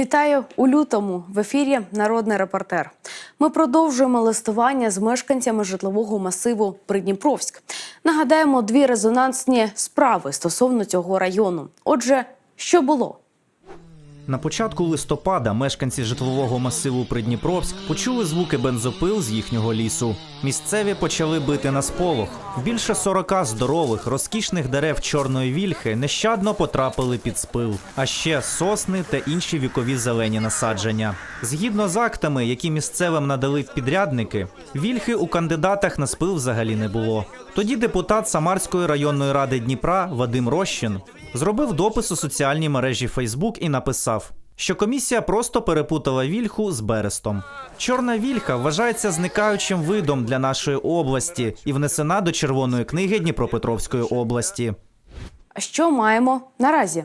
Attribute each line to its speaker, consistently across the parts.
Speaker 1: Вітаю у лютому в ефірі Народний репортер. Ми продовжуємо листування з мешканцями житлового масиву Придніпровськ. Нагадаємо дві резонансні справи стосовно цього району. Отже, що було?
Speaker 2: На початку листопада мешканці житлового масиву Придніпровськ почули звуки бензопил з їхнього лісу. Місцеві почали бити на сполох. Більше 40 здорових, розкішних дерев чорної вільхи нещадно потрапили під спил, а ще сосни та інші вікові зелені насадження. Згідно з актами, які місцевим надали підрядники, вільхи у кандидатах на спил взагалі не було. Тоді депутат Самарської районної ради Дніпра Вадим Рощин зробив допис у соціальній мережі Фейсбук і написав, що комісія просто перепутала вільху з берестом. Чорна вільха вважається зникаючим видом для нашої області і внесена до Червоної книги Дніпропетровської області.
Speaker 1: Що маємо наразі?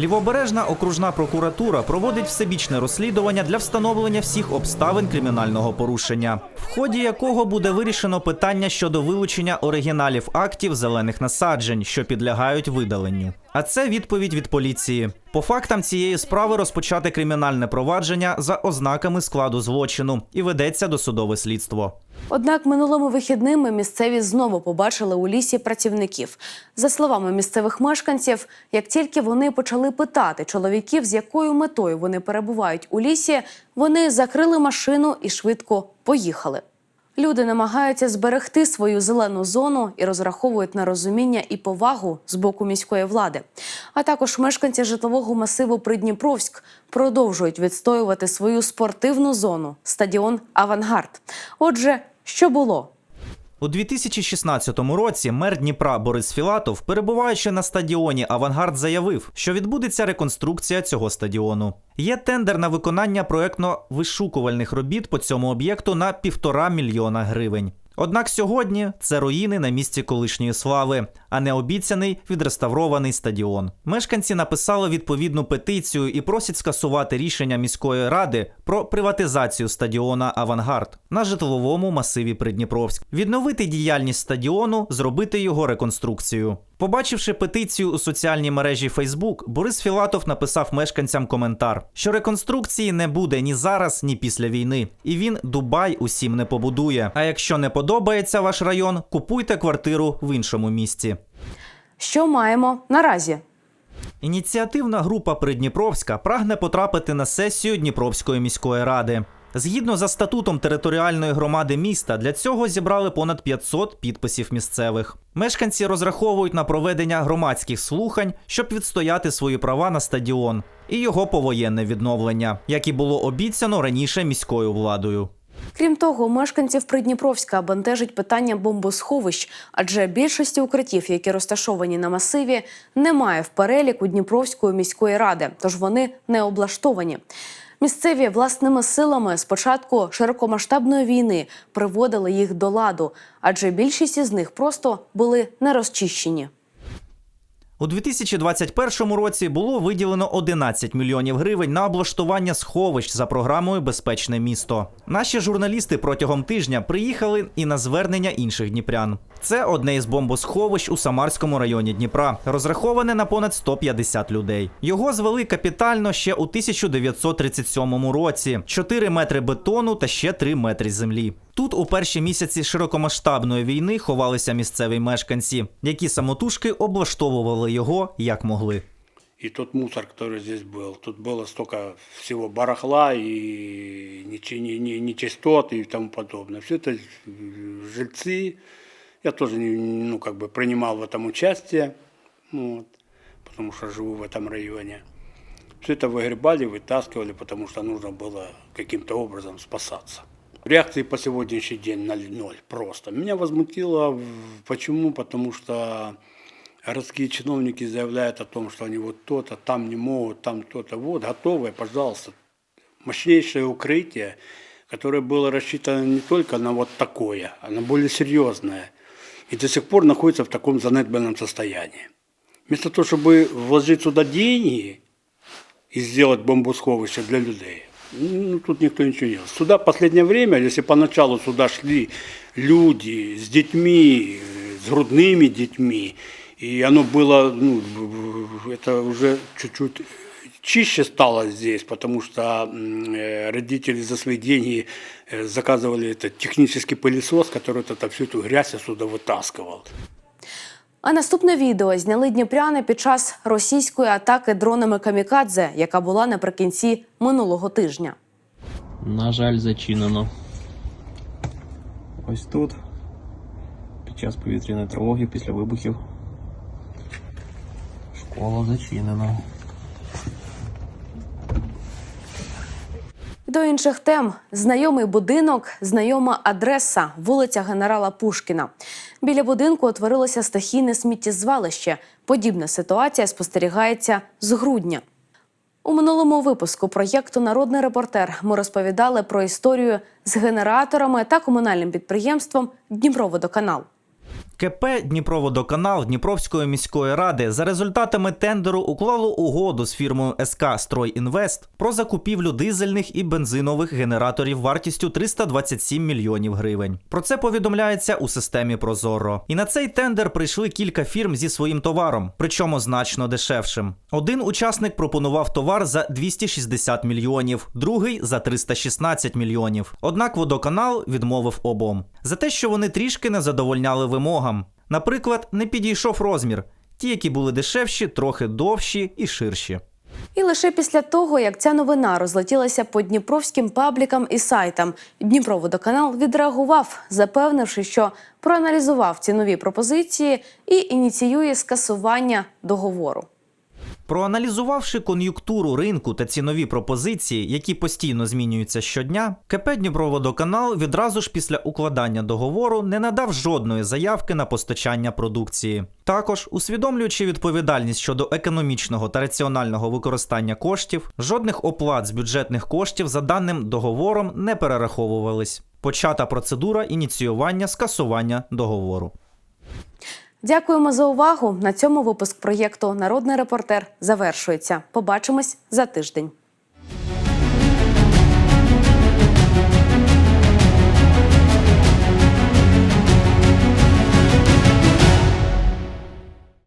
Speaker 2: Лівобережна окружна прокуратура проводить всебічне розслідування для встановлення всіх обставин кримінального порушення, в ході якого буде вирішено питання щодо вилучення оригіналів актів зелених насаджень, що підлягають видаленню. А це відповідь від поліції. По фактам цієї справи розпочати кримінальне провадження за ознаками складу злочину і ведеться досудове слідство.
Speaker 1: Однак минулими вихідними місцеві знову побачили у лісі працівників. За словами місцевих мешканців, як тільки вони почали питати чоловіків, з якою метою вони перебувають у лісі, вони закрили машину і швидко поїхали. Люди намагаються зберегти свою зелену зону і розраховують на розуміння і повагу з боку міської влади. А також мешканці житлового масиву Придніпровськ продовжують відстоювати свою спортивну зону стадіон Авангард. Отже, що було?
Speaker 2: У 2016 році мер Дніпра Борис Філатов, перебуваючи на стадіоні Авангард, заявив, що відбудеться реконструкція цього стадіону. Є тендер на виконання проектно-вишукувальних робіт по цьому об'єкту на півтора мільйона гривень. Однак сьогодні це руїни на місці колишньої слави, а не обіцяний відреставрований стадіон. Мешканці написали відповідну петицію і просять скасувати рішення міської ради про приватизацію стадіона Авангард на житловому масиві Придніпровськ, відновити діяльність стадіону, зробити його реконструкцію. Побачивши петицію у соціальній мережі Facebook, Борис Філатов написав мешканцям коментар, що реконструкції не буде ні зараз, ні після війни, і він Дубай усім не побудує. А якщо не подобається ваш район, купуйте квартиру в іншому місці.
Speaker 1: Що маємо наразі?
Speaker 2: Ініціативна група Придніпровська прагне потрапити на сесію Дніпровської міської ради. Згідно за статутом територіальної громади міста, для цього зібрали понад 500 підписів місцевих. Мешканці розраховують на проведення громадських слухань, щоб відстояти свої права на стадіон і його повоєнне відновлення, як і було обіцяно раніше міською владою.
Speaker 1: Крім того, мешканців Придніпровська бентежить питання бомбосховищ, адже більшості укриттів, які розташовані на масиві, немає в переліку Дніпровської міської ради, тож вони не облаштовані. Місцеві власними силами з початку широкомасштабної війни приводили їх до ладу, адже більшість із них просто були не розчищені.
Speaker 2: У 2021 році було виділено 11 мільйонів гривень на облаштування сховищ за програмою Безпечне місто. Наші журналісти протягом тижня приїхали і на звернення інших дніпрян. Це одне із бомбосховищ у Самарському районі Дніпра, розраховане на понад 150 людей. Його звели капітально ще у 1937 році: 4 метри бетону та ще 3 метри землі. Тут у перші місяці широкомасштабної війни ховалися місцеві мешканці, які самотужки облаштовували його як могли.
Speaker 3: И тот мусор, который здесь был. Тут было столько всего барахла и нечи- не- не- нечистот и тому подобное. Все это жильцы. Я тоже ну, как бы принимал в этом участие, вот, потому что живу в этом районе. Все это выгребали, вытаскивали, потому что нужно было каким-то образом спасаться. Реакции по сегодняшний день на ноль просто. Меня возмутило, почему? Потому что городские чиновники заявляют о том, что они вот то-то, там не могут, там то-то. Вот, готовое, пожалуйста. Мощнейшее укрытие, которое было рассчитано не только на вот такое, а на более серьезное. И до сих пор находится в таком занедбанном состоянии. Вместо того, чтобы вложить сюда деньги и сделать бомбосховище для людей, ну, тут никто ничего не делает. Сюда в последнее время, если поначалу сюда шли люди с детьми, э, с грудными детьми, и оно было, ну, в- в- это уже чуть-чуть чище стало здесь, потому что м, э, родители за свои деньги э, заказывали этот технический пылесос, который вот это всю эту грязь отсюда вытаскивал.
Speaker 1: А наступне відео зняли дніпряни під час російської атаки дронами камікадзе, яка була наприкінці минулого тижня.
Speaker 4: На жаль, зачинено. Ось тут. Під час повітряної тривоги після вибухів. Школа зачинена.
Speaker 1: До інших тем знайомий будинок, знайома адреса, вулиця генерала Пушкіна. Біля будинку утворилося стихійне сміттєзвалище. Подібна ситуація спостерігається з грудня. У минулому випуску проєкту Народний репортер ми розповідали про історію з генераторами та комунальним підприємством Дніпроводоканал.
Speaker 2: КП Дніпроводоканал Дніпровської міської ради за результатами тендеру уклало угоду з фірмою СК «Стройінвест» про закупівлю дизельних і бензинових генераторів вартістю 327 мільйонів гривень. Про це повідомляється у системі Прозоро. І на цей тендер прийшли кілька фірм зі своїм товаром, причому значно дешевшим. Один учасник пропонував товар за 260 мільйонів, другий за 316 мільйонів. Однак водоканал відмовив обом за те, що вони трішки не задовольняли вимогам. Наприклад, не підійшов розмір. Ті, які були дешевші, трохи довші і ширші.
Speaker 1: І лише після того, як ця новина розлетілася по дніпровським паблікам і сайтам, Дніпроводоканал відреагував, запевнивши, що проаналізував ці нові пропозиції і ініціює скасування договору.
Speaker 2: Проаналізувавши кон'юнктуру ринку та цінові пропозиції, які постійно змінюються щодня, КП Дніпроводоканал відразу ж після укладання договору не надав жодної заявки на постачання продукції. Також, усвідомлюючи відповідальність щодо економічного та раціонального використання коштів, жодних оплат з бюджетних коштів за даним договором не перераховувались. Почата процедура ініціювання скасування договору.
Speaker 1: Дякуємо за увагу. На цьому випуск проєкту Народний репортер завершується. Побачимось за тиждень.